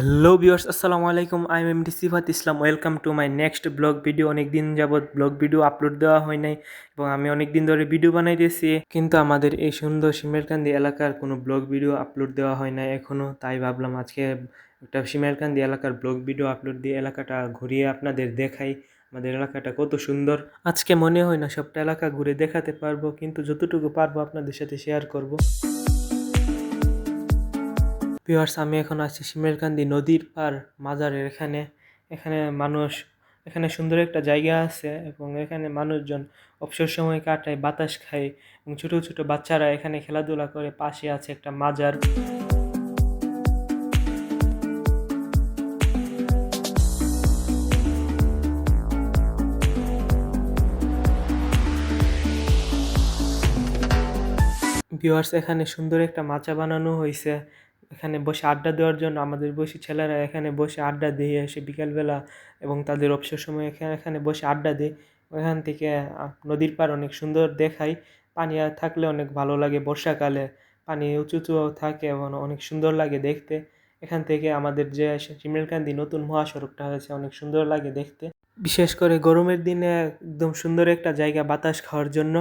Hello viewers আসসালামু আলাইকুম I am D Sifat Islam welcome to my next blog video অনেক দিন যাবৎ ব্লগ ভিডিও আপলোড দেওয়া হয় নাই এবং আমি অনেক দিন ধরে ভিডিও বানাইতেছি কিন্তু আমাদের এই সুন্দর সিমেরকান্দি এলাকার কোনো ব্লগ ভিডিও আপলোড দেওয়া হয় নাই এখনও তাই ভাবলাম আজকে একটা সিমেরকান্দি এলাকার ব্লগ ভিডিও আপলোড দিয়ে এলাকাটা ঘুরিয়ে আপনাদের দেখাই। আমাদের এলাকাটা কত সুন্দর। আজকে মনে হয় না সবটা এলাকা ঘুরে দেখাতে পারব, কিন্তু যতটুকু পারব আপনাদের সাথে শেয়ার করব। ভিউয়ার্স আমি এখন আছি সিমেরকান্দি নদীর পার মাজারের। এখানে এখানে মানুষ, এখানে সুন্দর একটা জায়গা আছে এবং এখানে মানুষজন অবসর সময় কাটায়, বাতাস খায় এবং ছোট ছোট বাচ্চারা এখানে খেলাধুলা করে। পাশে আছে একটা মাজার। ভিউয়ার্স এখানে সুন্দর একটা মাচা বানানো হয়েছে এখানে বসে আড্ডা দেওয়ার জন্য আমাদের বসে ছেলেরা এখানে বসে আড্ডা দিয়ে এসে বিকালবেলা এবং তাদের অবসর সময় এখানে এখানে বসে আড্ডা দেয়। ওখান থেকে নদীর পাড় অনেক সুন্দর দেখায়। পানি আর থাকলে অনেক ভালো লাগে বর্ষাকালে। পানি উঁচু উঁচু থাকে এবং অনেক সুন্দর লাগে দেখতে। এখান থেকে আমাদের যে শিমুলকান্দি নতুন মহাসড়কটা হয়েছে অনেক সুন্দর লাগে দেখতে। বিশেষ করে গরমের দিনে একদম সুন্দর একটা জায়গা বাতাস খাওয়ার জন্য।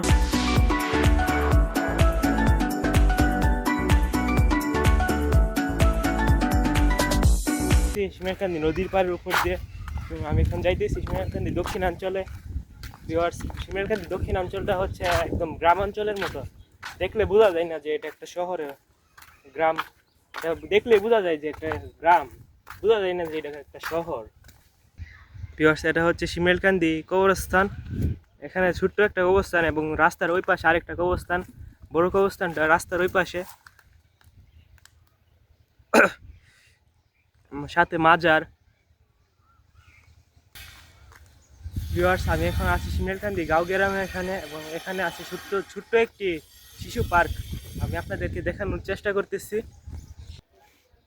সিমেরকান্দি নদীর পাড়ের উপর দিয়ে। আমি এখন যাইতেছি সিমেরকান্দি দক্ষিণাঞ্চলে। ভিওয়ার্স সিমেরকান্দি দক্ষিণাঞ্চলটা হচ্ছে একদম গ্রামাঞ্চলের মতো। দেখলে বোঝা যায় না যে এটা একটা শহরে গ্রাম। এটা দেখলে বোঝা যায় যে একটা গ্রাম। বোঝা যায় না যে এটা একটা শহর। ভিওয়ার্স এটা হচ্ছে সিমেলকান্দি কবরস্থান। এখানে ছোট্ট একটা কবরস্থান এবং রাস্তার ওই পাশে আরেকটা কবরস্থান। বড় কবরস্থানটা রাস্তার ওই পাশে। সাথে মাজার। ভিউয়ার্স আমি এখন আছি সিমেলকান্দি গাঁও গ্রামে এখানে, এবং এখানে আছে ছোট্ট ছোট্ট একটি শিশু পার্ক। আমি আপনাদেরকে দেখানোর চেষ্টা করতেছি।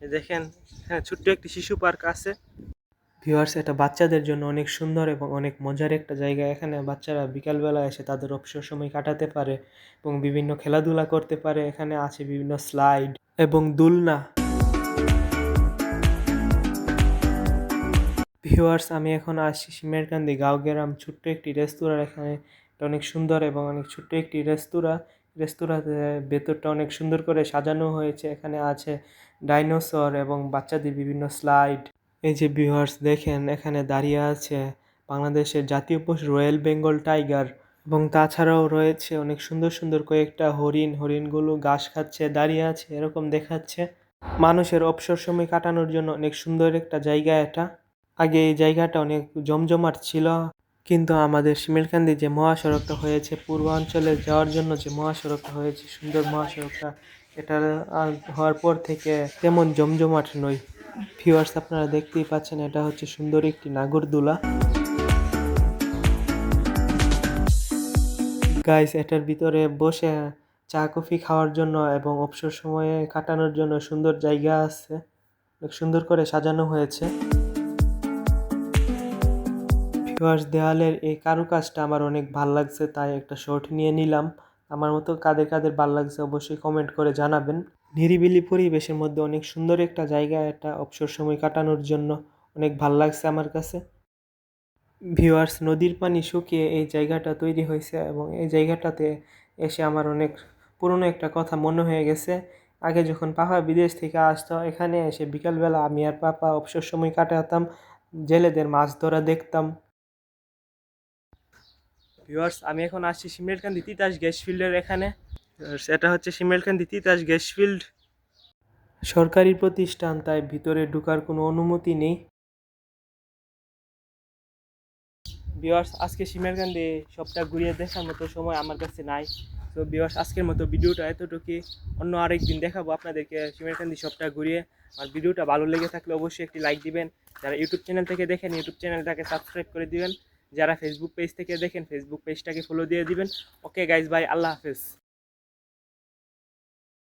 দেখেন, এখানে ছোট্ট একটি শিশু পার্ক আছে। ভিউয়ার্স এটা বাচ্চাদের জন্য অনেক সুন্দর এবং অনেক মজার একটা জায়গা। এখানে বাচ্চারা বিকালবেলা এসে তাদের অবসর সময় কাটাতে পারে এবং বিভিন্ন খেলাধুলা করতে পারে। এখানে আছে বিভিন্ন স্লাইড এবং দুলনা। ভিউয়ার্স, আমি এখন আসছি সিমেরকান্দি গাঁও গ্রাম ছোট্ট একটি রেস্তোরাঁ এখানে অনেক সুন্দর এবং অনেক ছোট্ট একটি রেস্তোরাঁ। রেস্তোরাঁতে ভেতরটা অনেক সুন্দর করে সাজানো হয়েছে। এখানে আছে ডাইনোসর এবং বাচ্চাদের বিভিন্ন স্লাইড। এই যে ভিউয়ার্স, দেখেন এখানে দাঁড়িয়ে আছে বাংলাদেশের জাতীয় পশু রয়্যাল বেঙ্গল টাইগার এবং তাছাড়াও রয়েছে অনেক সুন্দর সুন্দর কয়েকটা হরিণ। হরিণগুলো ঘাস খাচ্ছে, দাঁড়িয়ে আছে, এরকম দেখাচ্ছে। মানুষের অবসর সময় কাটানোর জন্য অনেক সুন্দর একটা জায়গা এটা। আগে এই জায়গাটা অনেক জমজমাট ছিল, কিন্তু আমাদের শিমিলকান্দি যে মহাসড়কটা হয়েছে, পূর্বাঞ্চলে যাওয়ার জন্য যে মহাসড়কটা হয়েছে, সুন্দর মহাসড়কটা, এটা হওয়ার পর থেকে তেমন জমজমাট নয়। ভিউয়ার্স আপনারা দেখতেই পাচ্ছেন, এটা হচ্ছে সুন্দর একটি নাগরদোলা। গাইস এটার ভিতরে বসে চা, কফি খাওয়ার জন্য এবং অবসর সময়ে কাটানোর জন্য সুন্দর জায়গা আছে। সুন্দর করে সাজানো হয়েছে। ভিউয়ার্স দেওয়ালের এই কারুকাজটা আমার অনেক ভালো লাগছে, তাই একটা শর্ট নিয়ে নিলাম। আমার মতো কাদের কাদের ভালো লাগছে অবশ্যই কমেন্ট করে জানাবেন। নিরিবিলি পরিবেশের মধ্যে অনেক সুন্দর একটা জায়গা এটা অবসর সময় কাটানোর জন্য অনেক ভালো লাগছে আমার কাছে। ভিউয়ার্স, নদীর পানি শুকিয়ে এই জায়গাটা তৈরি হয়েছে এবং এই জায়গাটাতে এসে আমার অনেক পুরনো একটা কথা মনে হয়ে গেছে। আগে যখন পাপা বিদেশ থেকে আসতো, এখানে এসে বিকালবেলা আমি আর পাপা অবসর সময় কাটাতাম, জেলেদের মাছ ধরা দেখতাম। ভিউয়ার্স আমি এখন আসছি সিমেলকান্দি তিতাস গ্যাস ফিল্ডের এখানে। সেটা হচ্ছে সিমেলকান্দি তিতাস গ্যাস ফিল্ড সরকারি প্রতিষ্ঠান তাই ভিতরে ঢোকার কোনো অনুমতি নেই। বিয়ার্স আজকে সিমেরকান্দি সবটা ঘুরিয়ে দেখার মতো সময় আমার কাছে নাই। তো বিয়ার্স আজকের মতো ভিডিওটা এতটুকুই। অন্য আরেক দিন দেখাবো আপনাদেরকে সিমেরকান্দি সবটা ঘুরিয়ে। আর ভিডিওটা ভালো লেগে থাকলে অবশ্যই একটি লাইক দিবেন। যারা ইউটিউব চ্যানেল থেকে দেখেন ইউটিউব চ্যানেলটাকে সাবস্ক্রাইব করে দিবেন। যারা ফেসবুক পেজ থেকে দেখেন ফেসবুক পেজটাকে ফলো দিয়ে দিবেন। ওকে গাইজ বাই আল্লাহ হাফেজ।